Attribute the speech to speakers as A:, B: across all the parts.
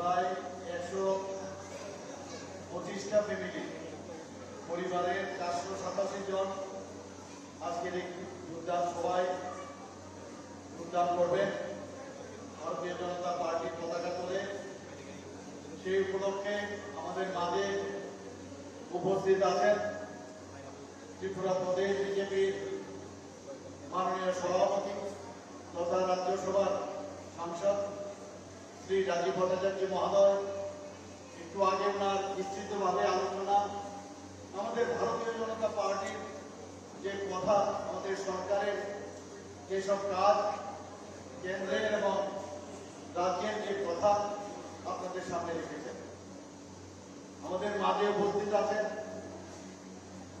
A: প্রায় একশো পঁচিশটা ফ্যামিলি পরিবারের চারশো সাতাশি জন আজকের এই যোগদান সভায় যোগদান করবেন। ভারতীয় জনতা পার্টির পতাকা তোলে। সেই উপলক্ষে আমাদের মাঝে উপস্থিত আছেন ত্রিপুরা প্রদেশ বিজেপির মাননীয় সভাপতি তথা রাজ্যসভার সাংসদ শ্রী রাজীব ভট্টাচার্য মহোদয়, একটু আগে ওনার বিস্তৃতভাবে আলোচনা। আমাদের ভারতীয় জনতা পার্টির যে কথা, আমাদের সরকারের যেসব কাজ, কেন্দ্রের এবং রাজ্যের যে কথা আপনাদের সামনে রেখেছেন। আমাদের মাঝে উপস্থিত আছেন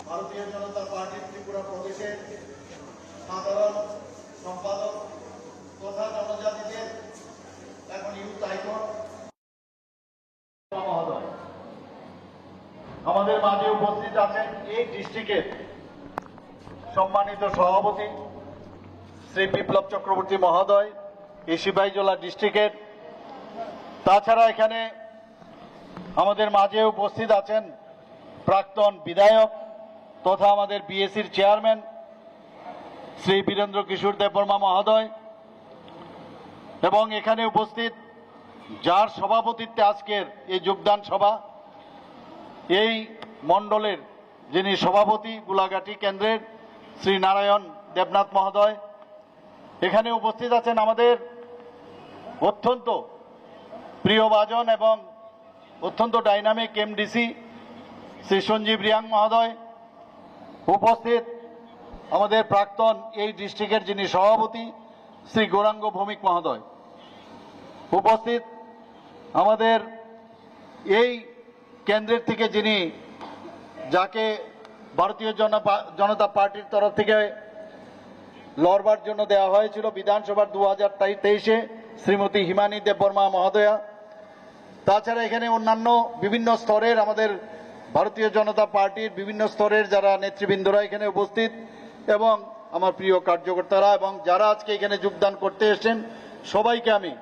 A: ভারতীয় জনতা পার্টির ত্রিপুরা প্রদেশের সাধারণ সম্পাদক তথা জনজাতিদের এখন ইউথ আইকন মহোদয় আমাদের মাঝে উপস্থিত আছেন এই ডিস্ট্রিক্টের সম্মানিত সভাপতি শ্রী বিপ্লব চক্রবর্তী মহোদয় এই সিপাহীজলা ডিস্ট্রিক্টের। তাছাড়া এখানে আমাদের মাঝে উপস্থিত আছেন প্রাক্তন বিধায়ক তথা আমাদের বিএসির চেয়ারম্যান শ্রী বীরেন্দ্র কিশোর দেববর্মা মহোদয় এবং এখানে উপস্থিত যার সভাপতিত্বে আজকের এই যোগদান সভা, এই মণ্ডলের যিনি সভাপতি গোলাঘাটি কেন্দ্রের শ্রী নারায়ণ দেবনাথ মহোদয়, এখানে উপস্থিত আছেন আমাদের অত্যন্ত প্রিয়ভাজন এবং অত্যন্ত ডাইনামিক এমডিসি শ্রী সঞ্জীব রিয়াং মহোদয়, উপস্থিত আমাদের প্রাক্তন এই ডিস্ট্রিক্টের যিনি সভাপতি শ্রী গৌরাঙ্গ ভৌমিক মহোদয়। উপস্থিত আমাদের এই কেন্দ্রের থেকে যিনি যাকে ভারতীয় জনতা পার্টির তরফ থেকে লড়বার জন্য দেওয়া হয়েছিল বিধানসভার দু হাজার তেইশে শ্রীমতী হিমানী দেববর্মা মহোদয়া। তাছাড়া এখানে অন্যান্য বিভিন্ন স্তরের আমাদের ভারতীয় জনতা পার্টির বিভিন্ন স্তরের যারা নেতৃবৃন্দরা এখানে উপস্থিত এবং আমার প্রিয় কার্যকর্তারা এবং যারা আজকে এখানে যোগদান করতে এসেছেন, সবাইকে আমি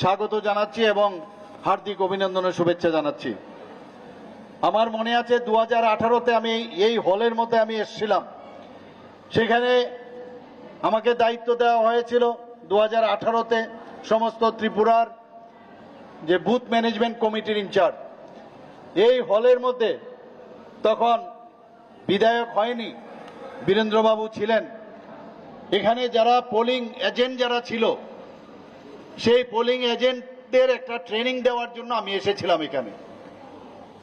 A: স্বাগত জানাচ্ছি এবং হার্দিক অভিনন্দনের শুভেচ্ছা জানাচ্ছি। আমার মনে আছে দু হাজার আমি এই হলের মধ্যে আমি এসেছিলাম। সেখানে আমাকে দায়িত্ব দেওয়া হয়েছিল দু হাজার সমস্ত ত্রিপুরার যে বুথ ম্যানেজমেন্ট কমিটির ইনচার্জ। এই হলের মধ্যে তখন বিধায়ক হয়নি, বীরেন্দ্রবাবু ছিলেন। এখানে যারা পোলিং এজেন্ট যারা ছিল, সেই পোলিং এজেন্টদের একটা ট্রেনিং দেওয়ার জন্য আমি এসেছিলাম এখানে।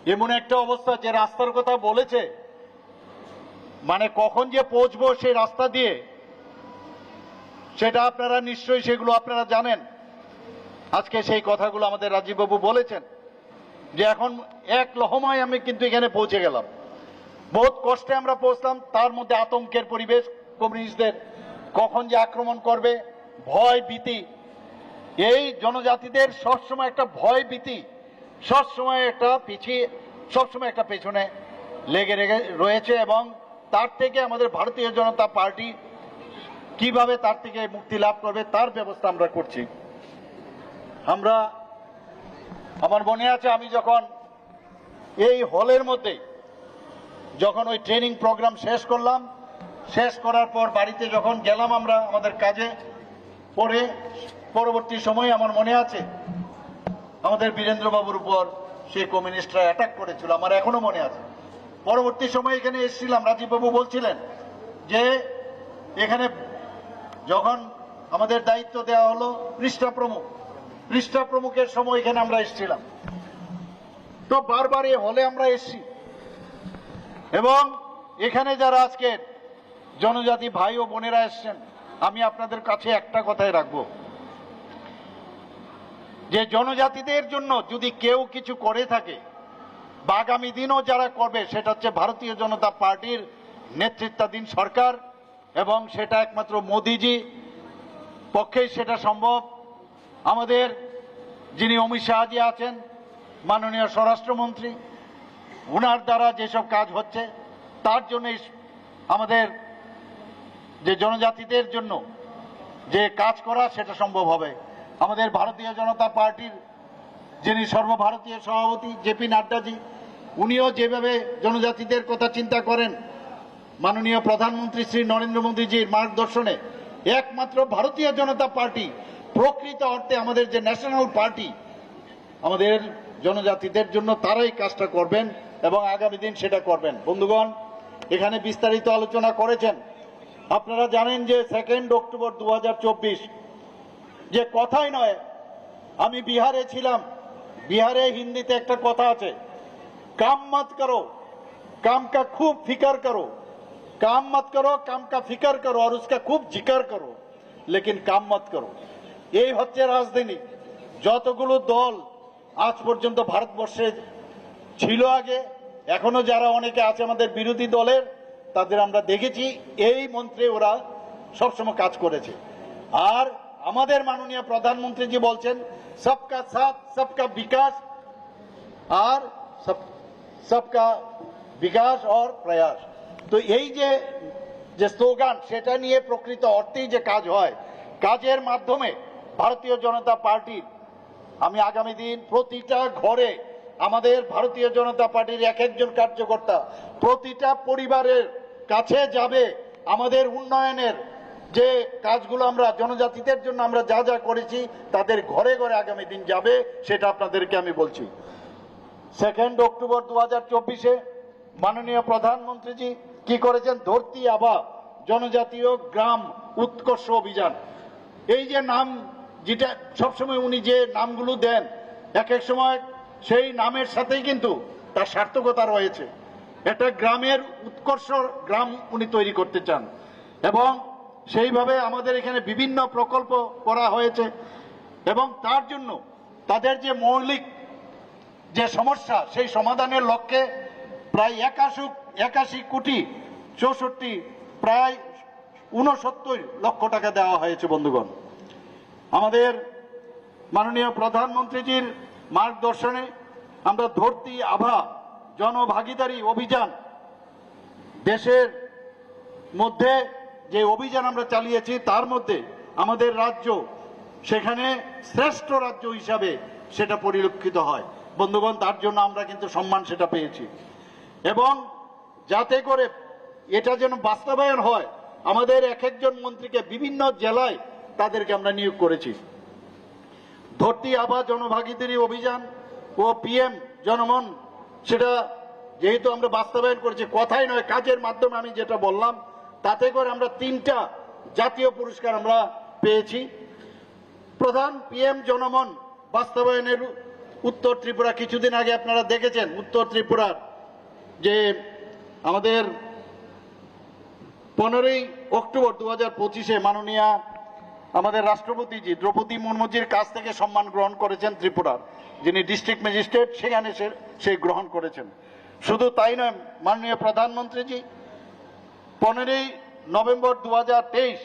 A: এমন একটা অবস্থা যে রাস্তার কথা বলেছে। মানে কখন যে পৌঁছবো সেই রাস্তা দিয়ে, সেটা আপনারা নিশ্চয়ই সেগুলো আপনারা জানেন। আজকে সেই কথাগুলো আমাদের রাজীববাবু বলেছেন যে এখন এক লহমায় আমি কিন্তু এখানে পৌঁছে গেলাম। বহুত কষ্টে আমরা পৌঁছলাম, তার মধ্যে আতঙ্কের পরিবেশ কমিউনিস্টদের কখন যে আক্রমণ করবে, ভয় ভীতি। এই জনজাতিদের সবসময় একটা ভয় ভীতি। সবসময় একটা পিছিয়ে সবসময় একটা পেছনে লেগে রেগে রয়েছে এবং তার থেকে আমাদের ভারতীয় জনতা পার্টি কীভাবে তার থেকে মুক্তি লাভ করবে তার ব্যবস্থা আমরা করছি। আমরা, আমার মনে আছে আমি যখন এই হলের মধ্যে যখন ওই ট্রেনিং প্রোগ্রাম শেষ করলাম, শেষ করার পর বাড়িতে যখন গেলাম আমরা আমাদের কাজে, পরে পরবর্তী সময়ে আমার মনে আছে আমাদের বীরেন্দ্রবাবুর উপর সেই কমিউনিস্টরা অ্যাটাক করেছিল, আমার এখনও মনে আছে। পরবর্তী সময় এখানে এসেছিলাম, রাজীববাবু বলছিলেন যে এখানে যখন আমাদের দায়িত্ব দেওয়া হলো পৃষ্ঠা প্রমুখ পৃষ্ঠা প্রমুখের সময় এখানে আমরা এসেছিলাম। তো বারবার এ হলে আমরা এসছি। এবং এখানে যারা আজকে জনজাতি ভাই ও বোনেরা এসছেন, আমি আপনাদের কাছে একটা কথাই রাখব। যে জনজাতিদের জন্য যদি কেউ কিছু করে থাকে বা আগামী দিনও যারা করবে, সেটা হচ্ছে ভারতীয় জনতা পার্টির নেতৃত্বাধীন সরকার এবং সেটা একমাত্র মোদিজি পক্ষেই সেটা সম্ভব। আমাদের যিনি অমিত শাহজি আছেন, মাননীয় স্বরাষ্ট্রমন্ত্রী ওনার দ্বারা যেসব কাজ হচ্ছে, তার জন্যই আমাদের যে জনজাতিদের জন্য যে কাজ করা, সেটা সম্ভব হবে। আমাদের ভারতীয় জনতা পার্টির যিনি সর্বভারতীয় সভাপতি জেপি নাড্ডাজি, উনিও যেভাবে জনজাতিদের কথা চিন্তা করেন, মাননীয় প্রধানমন্ত্রী শ্রী নরেন্দ্র মোদীজির মার্গদর্শনে একমাত্র ভারতীয় জনতা পার্টি প্রকৃত অর্থে আমাদের যে ন্যাশনাল পার্টি, আমাদের জনজাতিদের জন্য তারাই কাজটা করবেন এবং আগামী দিন সেটা করবেন। বন্ধুগণ, এখানে বিস্তারিত আলোচনা করেছেন। আপনারা জানেন যে সেকেন্ড অক্টোবর দু হাজার চব্বিশ যে কথাই নয়, আমি বিহারে ছিলাম। বিহারে হিন্দিতে একটা কথা আছে, কাম মাত করো, কাম কা খুব ফিকার করো। কাম মত করো, কাম কা করো, আর উসকা খুব জিকার করো, লেকিন কাম মত করো। এই হচ্ছে রাজধানী। যতগুলো দল আজ পর্যন্ত ভারতবর্ষে ছিল আগে, এখনও যারা অনেকে আছে আমাদের বিরোধী দলের, তাদের আমরা দেখেছি, এই মন্ত্রে ওরা সবসময় কাজ করেছে। আর আমাদের মাননীয় প্রধানমন্ত্রী জি বলছেন, সবকা সাথ, সবকা বিকাশ আর সব, সবকা বিকাশ और প্রয়াস। তো এই যে যে স্লোগান, সেটা নিয়ে প্রকৃত অর্থেই যে কাজ হয়, কাজের মাধ্যমে ভারতীয় জনতা পার্টির আমি আগামী দিন প্রতিটা ঘরে আমাদের ভারতীয় জনতা পার্টির এক একজন কার্যকর্তা প্রতিটা পরিবারের কাছে যাবে আমাদের উন্নয়নের যে কাজগুলো আমরা জনজাতিদের জন্য আমরা যা যা করেছি, তাদের ঘরে ঘরে আগামী দিন যাবে, সেটা আপনাদেরকে আমি বলছি। সেকেন্ড অক্টোবর দু হাজার চব্বিশে মাননীয় প্রধানমন্ত্রীজি কি করেছেন? ধরতি আবা, জনজাতীয় গ্রাম উৎকর্ষ অভিযান। এই যে নাম যেটা সবসময় উনি যে নামগুলো দেন এক এক সময় সেই নামের সাথেই কিন্তু তার সার্থকতা রয়েছে। একটা গ্রামের উৎকর্ষ গ্রাম উনি তৈরি করতে চান। এবং সেইভাবে আমাদের এখানে বিভিন্ন প্রকল্প করা হয়েছে এবং তার জন্য তাদের যে মৌলিক যে সমস্যা, সেই সমাধানের লক্ষ্যে প্রায় একাশি একাশি কোটি চৌষট্টি, প্রায় উনসত্তর লক্ষ টাকা দেওয়া হয়েছে বন্ধুগণ। আমাদের মাননীয় প্রধানমন্ত্রীজির মার্গদর্শনে আমরা ধরতি আভা জনভাগিদারি অভিযান দেশের মধ্যে যে অভিযান আমরা চালিয়েছি, তার মধ্যে আমাদের রাজ্য সেখানে শ্রেষ্ঠ রাজ্য হিসাবে সেটা পরিলক্ষিত হয়। বন্ধুগণ, তার জন্য আমরা কিন্তু সম্মান সেটা পেয়েছি। এবং যাতে করে এটা যেন বাস্তবায়ন হয়, আমাদের এক একজন মন্ত্রীকে বিভিন্ন জেলায় তাদেরকে আমরা নিয়োগ করেছি। ধরতি আবা জনভাগিদারি অভিযান ও পিএম জনমন, সেটা যেহেতু আমরা বাস্তবায়ন করেছি, কথাই নয়, কাজের মাধ্যমে আমি যেটা বললাম তাতে করে আমরা তিনটা জাতীয় পুরস্কার আমরা পেয়েছি। প্রধান পিএম জনমন বাস্তবায়নের উত্তর ত্রিপুরা, কিছুদিন আগে আপনারা দেখেছেন উত্তর ত্রিপুরার যে আমাদের পনেরোই অক্টোবর দু হাজার পঁচিশে মাননীয়া আমাদের রাষ্ট্রপতিজি দ্রৌপদী মুর্মুজির কাছ থেকে সম্মান গ্রহণ করেছেন ত্রিপুরার। যিনি ডিস্ট্রিক্ট ম্যাজিস্ট্রেট, সেখানে সে গ্রহণ করেছেন। শুধু তাই নয়, মাননীয় প্রধানমন্ত্রীজি পনেরোই নভেম্বর দু হাজার তেইশ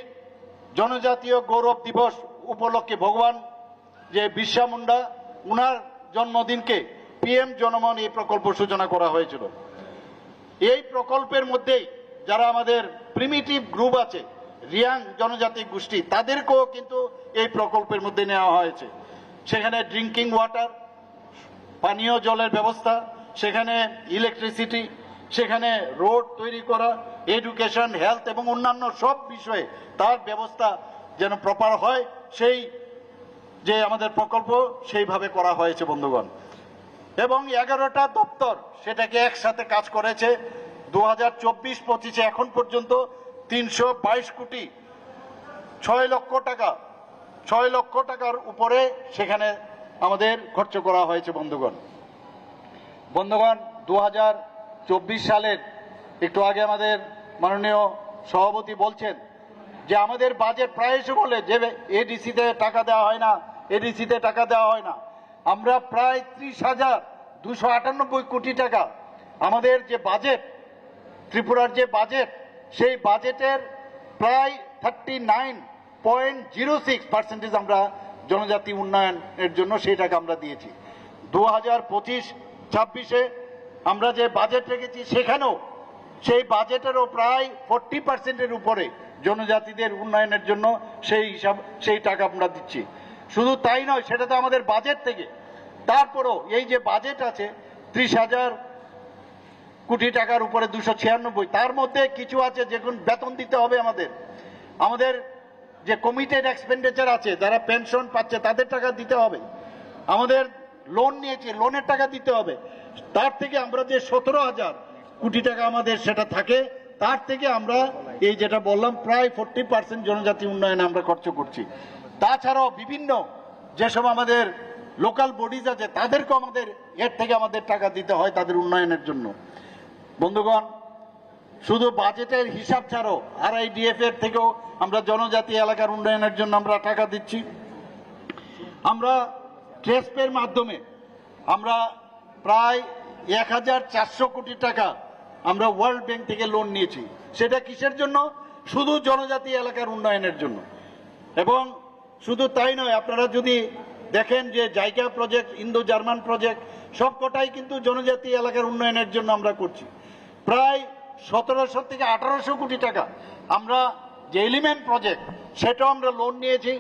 A: জনজাতীয় গৌরব দিবস উপলক্ষে ভগবান যে বিশ্বা মুন্ডা, উনার জন্মদিনকে পিএম জনমন এই প্রকল্প সূচনা করা হয়েছিল। এই প্রকল্পের মধ্যেই যারা আমাদের প্রিমিটিভ গ্রুপ আছে, রিয়াং জনজাতি গোষ্ঠী, তাদেরকেও কিন্তু এই প্রকল্পের মধ্যে নেওয়া হয়েছে। সেখানে ড্রিঙ্কিং ওয়াটার পানীয় জলের ব্যবস্থা, সেখানে ইলেকট্রিসিটি সেখানে রোড তৈরি করা, এডুকেশন, হেলথ এবং অন্যান্য সব বিষয়ে তার ব্যবস্থা যেন প্রপার হয়, সেই যে আমাদের প্রকল্প সেইভাবে করা হয়েছে বন্ধুগণ। এবং এগারোটা দপ্তর সেটাকে একসাথে কাজ করেছে। দু হাজার চব্বিশ পঁচিশে এখন পর্যন্ত তিনশো বাইশ কোটি ছয় লক্ষ টাকা, ছয় লক্ষ টাকার উপরে সেখানে আমাদের খরচ করা হয়েছে বন্ধুগণ। বন্ধুগণ দু হাজার চব্বিশ সালের একটু আগে আমাদের মাননীয় সভাপতি বলছেন যে আমাদের বাজেট প্রায় এসে বলে যে এডিসিতে টাকা দেওয়া হয় না এডিসিতে টাকা দেওয়া হয় না। আমরা প্রায় ত্রিশ হাজার দুশো আটানব্বই কোটি টাকা আমাদের যে বাজেট ত্রিপুরার যে বাজেট সেই বাজেটের প্রায় thirty nine point zero six percentage আমরা জনজাতি উন্নয়নের জন্য সেই টাকা আমরা দিয়েছি। দু হাজার পঁচিশ, ছাব্বিশে আমরা যে বাজেট রেখেছি সেখানেও সেই বাজেটেরও প্রায় ফোরটি পার্সেন্টের উপরে জনজাতিদের উন্নয়নের জন্য সেই হিসাব, সেই টাকা আমরা দিচ্ছি। শুধু তাই নয়, সেটা তো আমাদের বাজেট থেকে। তারপরও এই যে বাজেট আছে, ত্রিশ হাজার কোটি টাকার উপরে দুশো ছিয়ানব্বই, তার মধ্যে কিছু আছে যেগুলো বেতন দিতে হবে আমাদের। আমাদের যে কমিটেড এক্সপেন্ডিচার আছে, যারা পেনশন পাচ্ছে, তাদের টাকা দিতে হবে। আমাদের লোন নিয়েছি লোনের টাকা দিতে হবে। তার থেকে আমরা যে সতেরো হাজার কোটি টাকা আমাদের সেটা থাকে, তার থেকে আমরা এই যেটা বললাম, প্রায় ফোরটি পার্সেন্ট জনজাতি উন্নয়নে আমরা খরচ করছি। তাছাড়াও বিভিন্ন যেসব আমাদের লোকাল বডিজ আছে, তাদেরকেও আমাদের এর থেকে আমাদের টাকা দিতে হয় তাদের উন্নয়নের জন্য। বন্ধুগণ, শুধু বাজেটের হিসাব ছাড়াও আর আই আরআইডিএফ এর থেকেও আমরা জনজাতি এলাকার উন্নয়নের জন্য আমরা টাকা দিচ্ছি। আমরা ট্রেসপের মাধ্যমে আমরা প্রায় এক হাজার চারশো কোটি টাকা আমরা ওয়ার্ল্ড ব্যাংক থেকে লোন নিয়েছি। সেটা কিসের জন্য? শুধু জনজাতি এলাকার উন্নয়নের জন্য। এবং শুধু তাই নয়, আপনারা যদি দেখেন যে জায়গা প্রজেক্ট ইন্দো জার্মান প্রজেক্ট সবকটাই কিন্তু জনজাতি এলাকার উন্নয়নের জন্য আমরা করছি। প্রায় সতেরোশো থেকে আঠারোশো কোটি টাকা আমরা যে এলিমেন্ট প্রজেক্ট সেটাও আমরা লোন নিয়েছি।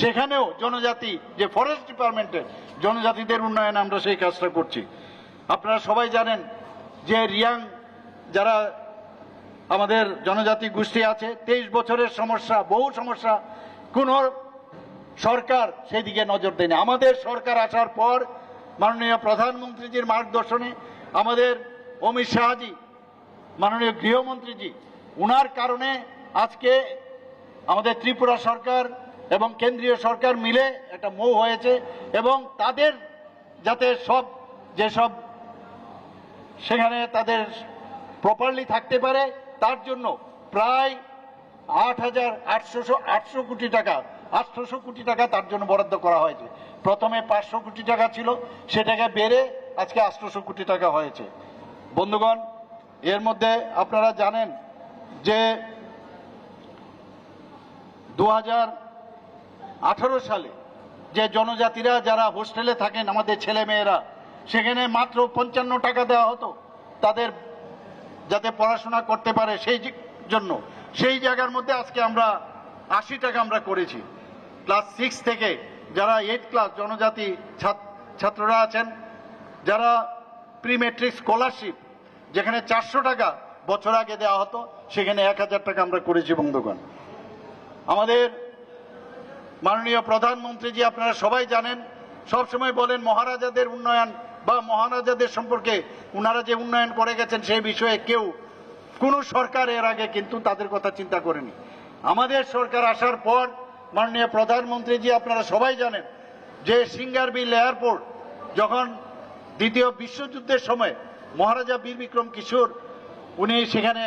A: সেখানেও জনজাতি, যে ফরেস্ট ডিপার্টমেন্টের জনজাতিদের উন্নয়নে আমরা সেই কাজটা করছি। আপনারা সবাই জানেন যে রিয়াং যারা আমাদের জনজাতি গোষ্ঠী আছে, তেইশ বছরের সমস্যা, বহু সমস্যা। কোন সরকার সেদিকে নজর দেয়নি। আমাদের সরকার আসার পর মাননীয় প্রধানমন্ত্রীজির মার্গদর্শনে আমাদের অমিত শাহজি, মাননীয় গৃহমন্ত্রীজি, উনার কারণে আজকে আমাদের ত্রিপুরা সরকার এবং কেন্দ্রীয় সরকার মিলে একটা মৌ হয়েছে এবং তাদের যাতে সব যেসব সেখানে তাদের প্রপারলি থাকতে পারে। তার জন্য প্রায় আট হাজার আটশোশো আটশো কোটি টাকা আটশোশো কোটি টাকা তার জন্য বরাদ্দ করা হয়েছে। প্রথমে পাঁচশো কোটি টাকা ছিল, সেটাকে বেড়ে আজকে আটশোশো কোটি টাকা হয়েছে। বন্ধুগণ, এর মধ্যে আপনারা জানেন যে দু সালে যে জনজাতিরা যারা হোস্টেলে থাকেন, আমাদের ছেলে মেয়েরা সেখানে মাত্র পঞ্চান্ন টাকা দেওয়া হতো তাদের যাতে পড়াশোনা করতে পারে সেই জন্য। সেই জায়গার মধ্যে আজকে আমরা আশি টাকা আমরা করেছি। ক্লাস সিক্স থেকে যারা এইট ক্লাস জনজাতি ছাত্ররা আছেন, যারা প্রি মেট্রিক স্কলারশিপ, যেখানে চারশো টাকা বছর আগে দেওয়া হতো, সেখানে এক হাজার টাকা আমরা করেছি বন্ধুগণ। আমাদের মাননীয় প্রধানমন্ত্রী প্রধানমন্ত্রীজি আপনারা সবাই জানেন, সবসময় বলেন মহারাজাদের উন্নয়ন বা মহারাজাদের সম্পর্কে উনারা যে উন্নয়ন করে গেছেন সেই বিষয়ে কেউ, কোন সরকার এর আগে কিন্তু তাদের কথা চিন্তা করেনি। আমাদের সরকার আসার পর মাননীয় প্রধানমন্ত্রী প্রধানমন্ত্রীজি আপনারা সবাই জানেন যে সিঙ্গারবিল এয়ারপোর্ট যখন দ্বিতীয় বিশ্বযুদ্ধের সময় মহারাজা বীর বিক্রম কিশোর উনি সেখানে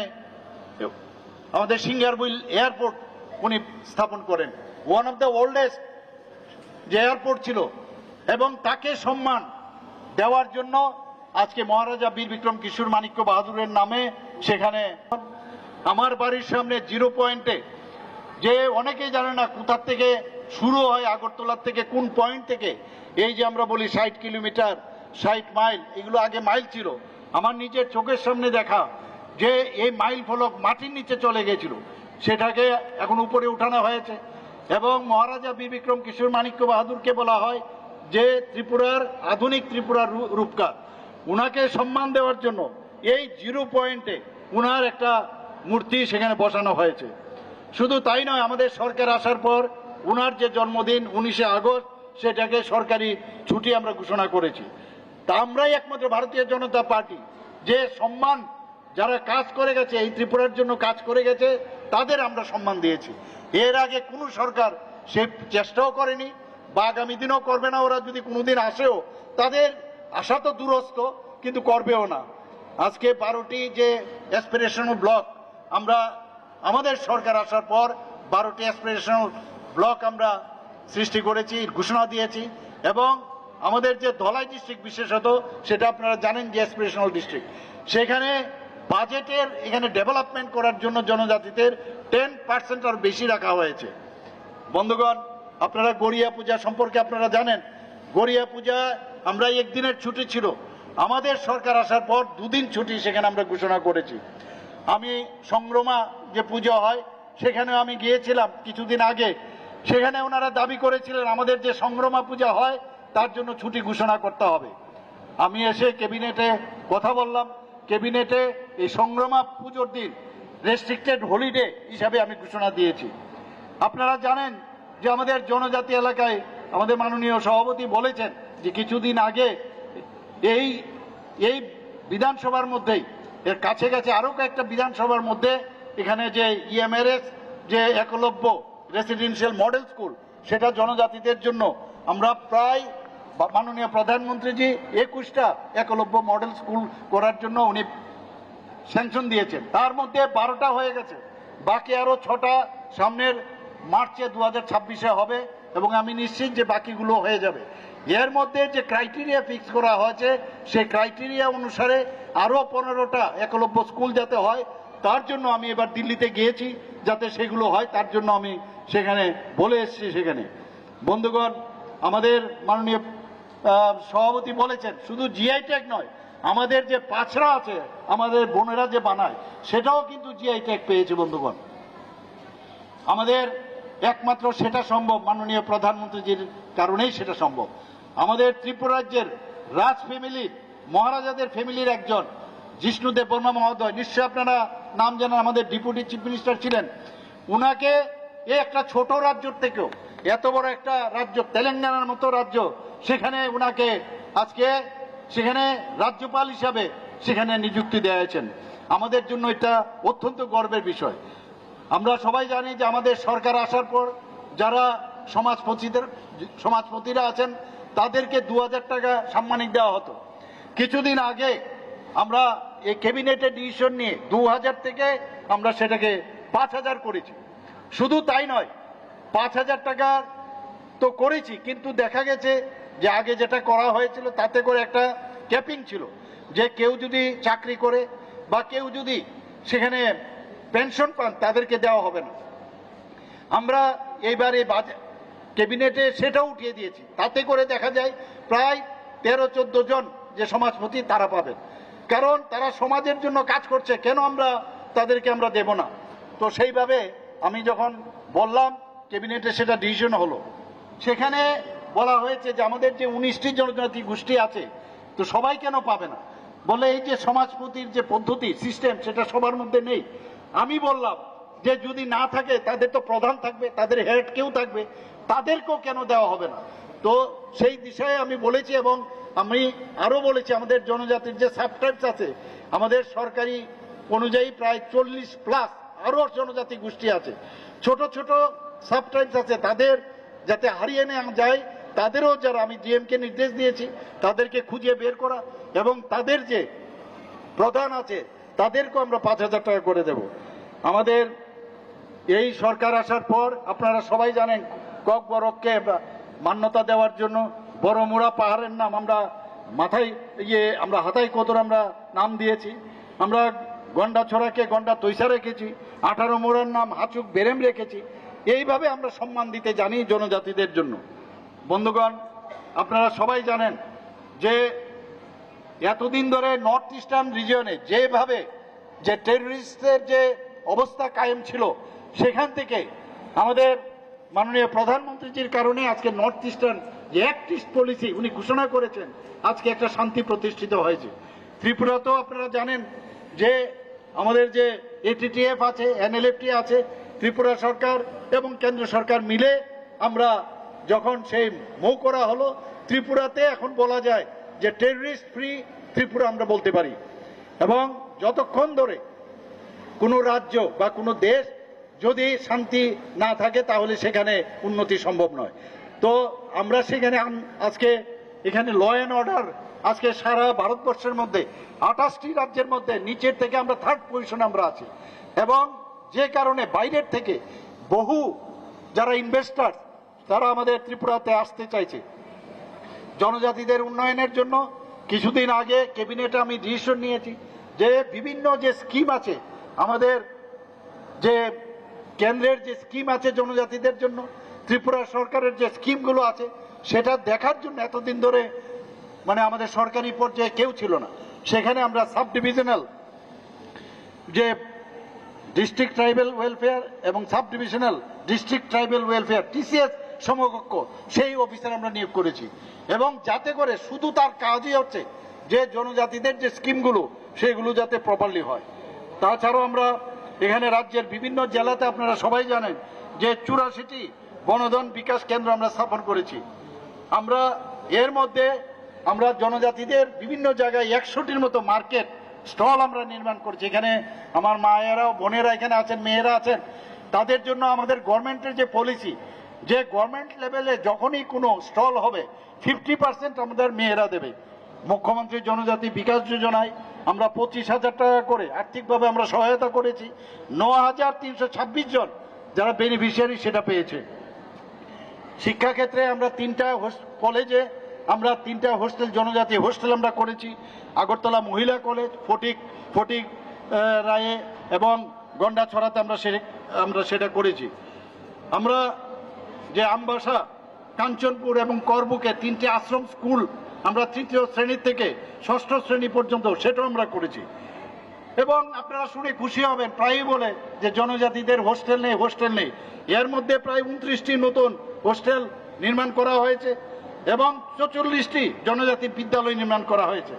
A: আমাদের সিঙ্গারবিল এয়ারপোর্ট উনি স্থাপন করেন। ওয়ান অফ দ্য ওল্ডেস্ট যে এয়ারপোর্ট ছিল এবং তাকে সম্মান দেওয়ার জন্য আজকে মহারাজা বীর বিক্রম কিশোর মানিক্য বাহাদুরের নামে সেখানে আমার বাড়ির সামনে জিরো পয়েন্টে, যে অনেকেই জানে না কোথার থেকে শুরু হয়, আগরতলার থেকে কোন পয়েন্ট থেকে, এই যে আমরা বলি ষাট কিলোমিটার, ষাট মাইল, এগুলো আগে মাইল ছিল। আমার নিজের চোখের সামনে দেখা যে এই মাইল ফলক মাটির নিচে চলে গেছিল। সেটাকে এখন উপরে উঠানো হয়েছে। এবং মহারাজা বীর বিক্রম কিশোর মানিক্য বাহাদুরকে বলা হয় যে ত্রিপুরার, আধুনিক ত্রিপুরার রূপকার উনাকে সম্মান দেওয়ার জন্য এই জিরো পয়েন্টে উনার একটা মূর্তি সেখানে বসানো হয়েছে। শুধু তাই নয়, আমাদের সরকার আসার পর উনার যে জন্মদিন উনিশে আগস্ট, সেটাকে সরকারি ছুটি আমরা ঘোষণা করেছি। তা আমরাই একমাত্র ভারতীয় জনতা পার্টি। যে সম্মান যারা কাজ করে গেছে, এই ত্রিপুরার জন্য কাজ করে গেছে, তাদের আমরা সম্মান দিয়েছি। এর আগে কোনো সরকার সে চেষ্টাও করেনি বা আগামী দিনও করবে না, ওরা যদি কোনোদিন আসেও, তাদের আশা তো দূরস্থ কিন্তু করবেও না। আজকে বারোটি যে অ্যাসপিরেশনাল ব্লক আমরা, আমাদের সরকার আসার পর বারোটি অ্যাসপিরেশনাল ব্লক আমরা সৃষ্টি করেছি, ঘোষণা দিয়েছি, এবং আমাদের যে ধলাই ডিস্ট্রিক্ট বিশেষত, সেটা আপনারা জানেন যে অ্যাসপিরেশনাল ডিস্ট্রিক্ট সেখানে বাজেটের, এখানে ডেভেলপমেন্ট করার জন্য জনজাতিদের টেন পার্সেন্ট আর বেশি রাখা হয়েছে। বন্ধুগণ আপনারা গড়িয়া পূজা সম্পর্কে আপনারা জানেন। গড়িয়া পূজা আমরা একদিনের ছুটি ছিল। আমাদের সরকার আসার পর দুদিন ছুটি সেখানে আমরা ঘোষণা করেছি। আমি সংগ্রমা যে পুজো হয় সেখানে আমি গিয়েছিলাম কিছুদিন আগে। সেখানে ওনারা দাবি করেছিলেন, আমাদের যে সংগ্রমা পূজা হয়, তার জন্য ছুটি ঘোষণা করতে হবে। আমি এসে ক্যাবিনেটে কথা বললাম। ক্যাবিনেটে এই সংগ্রমা পুজোর দিন রেস্ট্রিক্টেড হলিডে হিসাবে আমি ঘোষণা দিয়েছি। আপনারা জানেন যে আমাদের জনজাতি এলাকায় আমাদের মাননীয় সভাপতি বলেছেন যে কিছুদিন আগে এই এই বিধানসভার মধ্যেই, এর কাছে কাছে আরও কয়েকটা বিধানসভার মধ্যে এখানে যে ইএমআরএস যে একলব্য রেসিডেন্সিয়াল মডেল স্কুল সেটা জনজাতিদের জন্য আমরা প্রায় মাননীয় প্রধানমন্ত্রীজি একুশটা একলব্য মডেল স্কুল করার জন্য উনি স্যাংশন দিয়েছেন। তার মধ্যে বারোটা হয়ে গেছে। বাকি আরও ছটা সামনের মার্চে দু হাজার হবে এবং আমি নিশ্চিত যে বাকিগুলো হয়ে যাবে। এর মধ্যে যে ক্রাইটেরিয়া ফিক্স করা হয়েছে, সেই ক্রাইটেরিয়া অনুসারে আরও পনেরোটা একলব্য স্কুল যাতে হয়, তার জন্য আমি এবার দিল্লিতে গিয়েছি, যাতে সেগুলো হয়, তার জন্য আমি সেখানে বলে এসেছি সেখানে। বন্ধুগণ, আমাদের মাননীয় সভাপতি বলেছেন, শুধু জিআই ট্যাগ নয়, আমাদের যে পাছড়া আছে, আমাদের বোনেরা যে বানায়, সেটাও কিন্তু জিআই ট্যাগ পেয়েছে বন্ধুগণ। আমাদের একমাত্র সেটা সম্ভব। মাননীয় প্রধানমন্ত্রীজির কারণেই সেটা সম্ভব। আমাদের ত্রিপুরা রাজ্যের রাজ ফ্যামিলি মহারাজাদের ফ্যামিলির একজন জিষ্ণুদেব বর্মা মহোদয়। নিশ্চয় আপনারা নাম জানেন, আমাদের ডিপুটি চিফ মিনিস্টার ছিলেন। উনাকে এ একটা ছোট রাজ্যর থেকেও, এত বড় একটা রাজ্য, তেলেঙ্গানার মতো রাজ্য, সেখানে উনাকে আজকে সেখানে রাজ্যপাল হিসাবে সেখানে নিযুক্তি দেওয়া হয়েছেন। আমাদের জন্য এটা অত্যন্ত গর্বের বিষয়। আমরা সবাই জানি যে আমাদের সরকার আসার পর যারা সমাজপতিদের, সমাজপতিরা আছেন, তাদেরকে দু হাজার টাকা সাম্মানিক দেওয়া হতো। কিছুদিন আগে আমরা এই ক্যাবিনেটের ডিসিশন নিয়ে দু হাজার থেকে আমরা সেটাকে পাঁচ হাজার করেছি। শুধু তাই নয়, পাঁচ হাজার টাকা তো করেছি, কিন্তু দেখা গেছে যে আগে যেটা করা হয়েছিল তাতে করে একটা ক্যাপিং ছিল। যে কেউ যদি চাকরি করে বা কেউ যদি সেখানে পেনশন পান, তাদেরকে দেওয়া হবে না। আমরা এইবার এই ক্যাবিনেটে সেটাও উঠিয়ে দিয়েছি। তাতে করে দেখা যায় প্রায় তেরো, চোদ্দ জন যে সমাজপতি তারা পাবেন। কারণ তারা সমাজের জন্য কাজ করছে, কেন আমরা তাদেরকে আমরা দেব না? তো সেইভাবে আমি যখন বললাম, ক্যাবিনেটে সেটা ডিসিশন হলো। সেখানে বলা হয়েছে যে আমাদের যে উনিশটি জনজাতি গোষ্ঠী আছে, তো সবাই কেন পাবে না? বলে এই যে সমাজপতির যে পদ্ধতি, সিস্টেম, সেটা সবার মধ্যে নেই। আমি বললাম যে যদি না থাকে, তাদের তো প্রধান থাকবে, তাদের হেড কেউ থাকবে, তাদেরকেও কেন দেওয়া হবে না? তো সেই বিষয়ে আমি বলেছি এবং আমি আরও বলেছি, আমাদের জনজাতির যে সাবটাইপস আছে, আমাদের সরকারি অনুযায়ী প্রায় চল্লিশ প্লাস আরও জনজাতি গোষ্ঠী আছে। ছোট ছোট সাবটাইপস আছে, তাদের যাতে হারিয়ে নেওয়া যায়, তাদেরও যারা আমি ডিএমকে নির্দেশ দিয়েছি, তাদেরকে খুঁজে বের করা এবং তাদের যে প্রধান আছে, তাদেরকেও আমরা পাঁচ হাজার টাকা করে দেব। আমাদের এই সরকার আসার পর আপনারা সবাই জানেন কক বরককে মান্যতা দেওয়ার জন্য বড়মুড়া পাহাড়ের নাম আমরা মাথায় ইয়ে আমরা হাতাই কোতর আমরা নাম দিয়েছি। আমরা গন্ডা ছড়াকে, গন্ডা তৈসা রেখেছি, আঠারো মোড়ার নাম হাচুক বেরেম রেখেছি। এইভাবে আমরা সম্মান দিতে জানি জনজাতিদের জন্য। বন্ধুগণ, আপনারা সবাই জানেন যে এতদিন ধরে নর্থ ইস্টার্ন রিজিয়নে যেভাবে যে টেররিস্টদের যে অবস্থা কায়েম ছিল। সেখান থেকে আমাদের মাননীয় প্রধানমন্ত্রীজির কারণে আজকে নর্থ ইস্টার্ন যে অ্যাক্ট ইস্ট পলিসি উনি ঘোষণা করেছেন, আজকে একটা শান্তি প্রতিষ্ঠিত হয়েছে। ত্রিপুরাতেও আপনারা জানেন যে আমাদের যে এটিটিএফ আছে এনএলএফটি আছে, ত্রিপুরা সরকার এবং কেন্দ্র সরকার মিলে আমরা যখন সেই মৌ করা হলো, ত্রিপুরাতে এখন বলা যায় যে টেররিস্ট ফ্রি ত্রিপুরা আমরা বলতে পারি। এবং যতক্ষণ ধরে কোনো রাজ্য বা কোনো দেশ যদি শান্তি না থাকে, তাহলে সেখানে উন্নতি সম্ভব নয়। তো আমরা সেখানে আজকে এখানে ল অ্যান্ড অর্ডার আজকে সারা ভারতবর্ষের মধ্যে, আঠাশটি রাজ্যের মধ্যে নিচের থেকে আমরা থার্ড পজিশনে আমরা আছি। এবং যে কারণে বাইরের থেকে বহু যারা ইনভেস্টার তারা আমাদের ত্রিপুরাতে আসতে চাইছে। জনজাতিদের উন্নয়নের জন্য কিছুদিন আগে ক্যাবিনেটে আমি ডিসিশন নিয়েছি যে বিভিন্ন যে স্কিম আছে আমাদের যে কেন্দ্রের যে স্কিম আছে জনজাতিদের জন্য, ত্রিপুরা সরকারের যে স্কিমগুলো আছে, সেটা দেখার জন্য এতদিন ধরে মানে আমাদের সরকারি পর্যায়ে কেউ ছিল না। সেখানে আমরা সাব ডিভিশনাল যে ডিস্ট্রিক্ট ট্রাইবেল ওয়েলফেয়ার এবং sub divisional district tribal welfare TCS সমকক্ষ, সেই অফিসার আমরা নিয়োগ করেছি। এবং যাতে করে শুধু তার কাজই হচ্ছে যে জনজাতিদের যে স্কিমগুলো সেগুলো যাতে প্রপারলি হয়। তাছাড়াও আমরা এখানে রাজ্যের বিভিন্ন জেলাতে আপনারা সবাই জানেন যে চুরাশিটি বনধন বিকাশ কেন্দ্র আমরা স্থাপন করেছি। আমরা এর মধ্যে আমরা জনজাতিদের বিভিন্ন জায়গায় একশোটির মতো মার্কেট, স্টল আমরা নির্মাণ করছি। এখানে আমার মায়েরা বোনেরা এখানে আছেন, মেয়েরা আছেন। তাদের জন্য আমাদের গভর্নমেন্টের যে পলিসি, যে গভর্নমেন্ট লেভেলে যখনই কোনো স্টল হবে, ফিফটি পার্সেন্ট আমাদের মেয়েরা দেবে। মুখ্যমন্ত্রী জনজাতি বিকাশ যোজনায় আমরা পঁচিশ হাজার টাকা করে আর্থিকভাবে আমরা সহায়তা করেছি। ন হাজার তিনশো ছাব্বিশ জন যারা বেনিফিশিয়ারি সেটা পেয়েছে। শিক্ষাক্ষেত্রে আমরা তিনটা কলেজে আমরা তিনটা হোস্টেল জনজাতি হোস্টেল আমরা করেছি। আগরতলা মহিলা কলেজ ফটিক ফটিক রায়ে এবং গন্ডাছড়াতে আমরা সে আমরা সেটা করেছি। আমরা যে আমবাসা, কাঞ্চনপুর এবং করবুকে তিনটে আশ্রম স্কুল আমরা তৃতীয় শ্রেণি থেকে ষষ্ঠ শ্রেণি পর্যন্ত সেটাও আমরা করেছি। এবং আপনারা শুনে খুশি হবেন, প্রায়ই বলে যে জনজাতিদের হোস্টেল নেই হোস্টেল নেই। এর মধ্যে প্রায় উনত্রিশটি নতুন হোস্টেল নির্মাণ করা হয়েছে এবং চৌচল্লিশটি জনজাতি বিদ্যালয় নির্মাণ করা হয়েছে।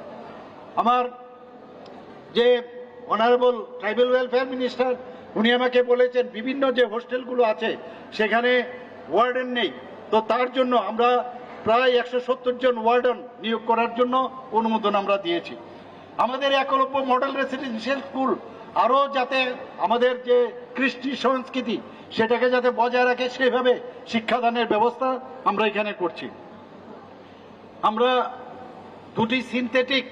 A: আমার যে অনারেবল ট্রাইবেল ওয়েলফেয়ার মিনিস্টার, উনি আমাকে বলেছেন, বিভিন্ন যে হোস্টেলগুলো আছে, সেখানে ওয়ার্ডেন নেই। তো তার জন্য আমরা প্রায় একশো সত্তর জন ওয়ার্ডন নিয়োগ করার জন্য অনুমোদন আমরা দিয়েছি। আমাদের একলব্য মডেল রেসিডেন্সিয়াল স্কুল আরও যাতে আমাদের যে কৃষ্টি সংস্কৃতি, সেটাকে যাতে বজায় রাখে, সেভাবে শিক্ষাদানের ব্যবস্থা আমরা এখানে করছি। আমরা দুটি সিনথেটিক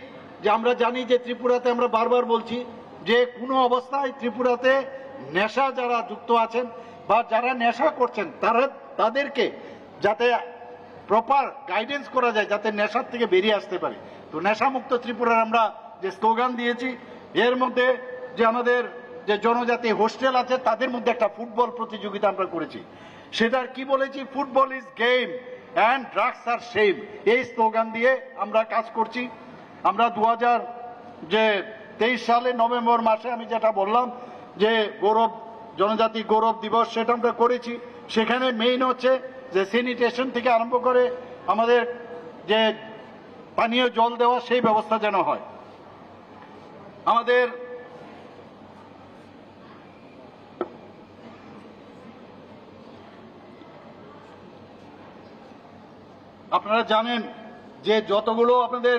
A: যে আমরা জানি যে ত্রিপুরাতে আমরা বারবার বলছি যে কোনো অবস্থায় ত্রিপুরাতে নেশা যারা যুক্ত আছেন বা যারা নেশা করছেন, তারা তাদেরকে যাতে প্রপার গাইডেন্স করা যায় যাতে নেশার থেকে বেরিয়ে আসতে পারে। তো নেশামুক্ত ত্রিপুরার আমরা যে স্লোগান দিয়েছি, এর মধ্যে যে আমাদের যে জনজাতি হোস্টেল আছে, তাদের মধ্যে একটা ফুটবল প্রতিযোগিতা আমরা করেছি। সেটার কি বলেছি? Football is game and drugs R same এই স্লোগান দিয়ে আমরা কাজ করছি। আমরা দু হাজার যে তেইশ সালে নভেম্বর মাসে আমি যেটা বললাম, যে গৌরব, জনজাতি গৌরব দিবস, সেটা আমরা করেছি। সেখানে মেইন হচ্ছে যে স্যানিটেশন থেকে আরম্ভ করে আমাদের যে পানীয় জল দেওয়া, সেই ব্যবস্থা যেন হয়। আমাদের আপনারা জানেন যে যতগুলো আপনাদের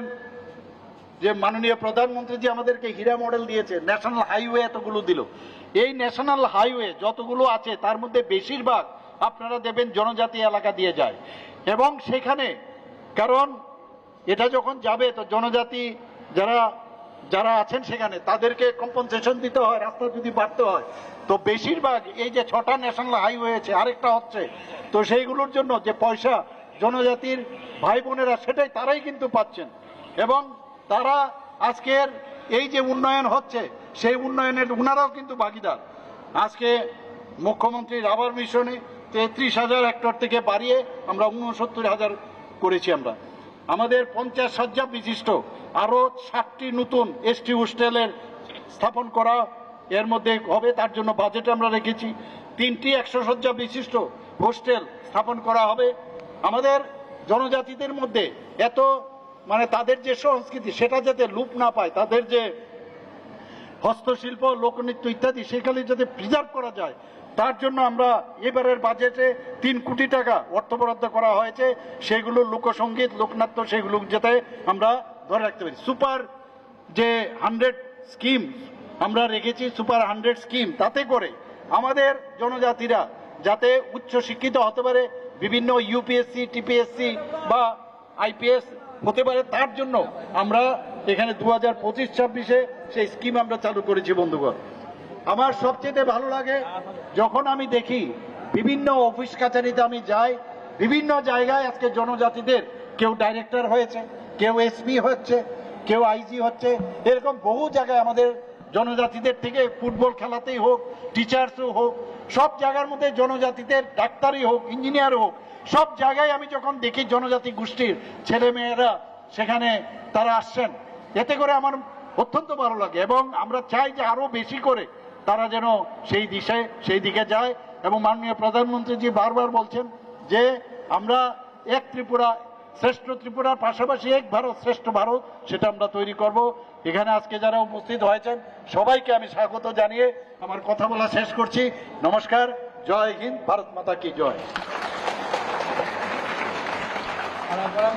A: যে মাননীয় প্রধানমন্ত্রী যে আমাদেরকে হীরা মডেল দিয়েছে ন্যাশনাল হাইওয়ে এতগুলো দিল। এই ন্যাশনাল হাইওয়ে যতগুলো আছে, তার মধ্যে বেশিরভাগ আপনারা দেবেন জনজাতি এলাকা দিয়ে যায়। এবং সেখানে, কারণ এটা যখন যাবে, তো জনজাতি যারা যারা আছেন সেখানে, তাদেরকে কম্পনসেশন দিতে হয়, রাস্তা যদি বাড়তে হয়। তো বেশিরভাগ এই যে ছটা ন্যাশনাল হাইওয়ে আছে, আরেকটা হচ্ছে, তো সেইগুলোর জন্য যে পয়সা জনজাতির ভাই বোনেরা, সেটাই তারাই কিন্তু পাচ্ছেন। এবং তারা আজকের এই যে উন্নয়ন হচ্ছে, সেই উন্নয়নের, উনারাও কিন্তু ভাগিদার। আজকে মুখ্যমন্ত্রীর আবার মিশনে তেত্রিশ হাজার হেক্টর থেকে বাড়িয়ে আমরা উনসত্তর হাজার করেছি আমরা। আমাদের পঞ্চাশ শয্যা বিশিষ্ট, আরও ষাটটি নতুন এসটি হোস্টেলের স্থাপন করা এর মধ্যে হবে, তার জন্য বাজেট আমরা রেখেছি। তিনটি একশো শয্যা বিশিষ্ট হোস্টেল স্থাপন করা হবে। আমাদের জনজাতিদের মধ্যে এত মানে তাদের যে সংস্কৃতি, সেটা যাতে লুপ না পায়, তাদের যে হস্তশিল্প, লোকনৃত্য ইত্যাদি, সেখানে যাতে প্রিজার্ভ করা যায় তার জন্য আমরা এবারের বাজেটে তিন কোটি টাকা অর্থ বরাদ্দ করা হয়েছে। সেগুলো লোকসঙ্গীত লোকনাট্য, সেগুলো যাতে আমরা ধরে রাখতে পারি। সুপার যে হান্ড্রেড স্কিম আমরা রেখেছি, সুপার হান্ড্রেড স্কিম, তাতে করে আমাদের জনজাতিরা যাতে উচ্চ শিক্ষিত হতে পারে, বিভিন্ন ইউপিএসসি, টিপিএসসি বা আইপিএস হতে পারে, তার জন্য আমরা এখানে দু হাজার পঁচিশ ছাব্বিশে সেই স্কিম আমরা চালু করেছি, বন্ধুগণ। আমার সবচেয়ে ভালো লাগে যখন আমি দেখি বিভিন্ন অফিস কাছারিতে আমি যাই, বিভিন্ন জায়গায় আজকে জনজাতিদের কেউ ডাইরেক্টর হয়েছে, কেউ এসপি হচ্ছে, কেউ আইজি হচ্ছে, এরকম বহু জায়গায় আমাদের জনজাতিদের থেকে ফুটবল খেলাতেই হোক টিচার্সও হোক, সব জায়গার মধ্যে জনজাতিদের ডাক্তারই হোক ইঞ্জিনিয়ার হোক, সব জায়গায় আমি যখন দেখি জনজাতি গোষ্ঠীর ছেলে মেয়েরা সেখানে তারা আসছেন, এতে করে আমার অত্যন্ত ভালো লাগে এবং আমরা চাই যে আরও বেশি করে তারা যেন সেই দিশে, সেই দিকে যায় এবং মাননীয় প্রধানমন্ত্রীজি বারবার বলছেন যে আমরা এক ত্রিপুরা শ্রেষ্ঠ ত্রিপুরার পাশাপাশি এক ভারত শ্রেষ্ঠ ভারত সেটা আমরা তৈরি করব। এখানে আজকে যারা উপস্থিত হয়েছেন, সবাইকে আমি স্বাগত জানিয়ে আমার কথা বলা শেষ করছি। নমস্কার, জয় হিন্দ, ভারত মাতা কি জয়।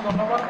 B: ধন্যবাদ।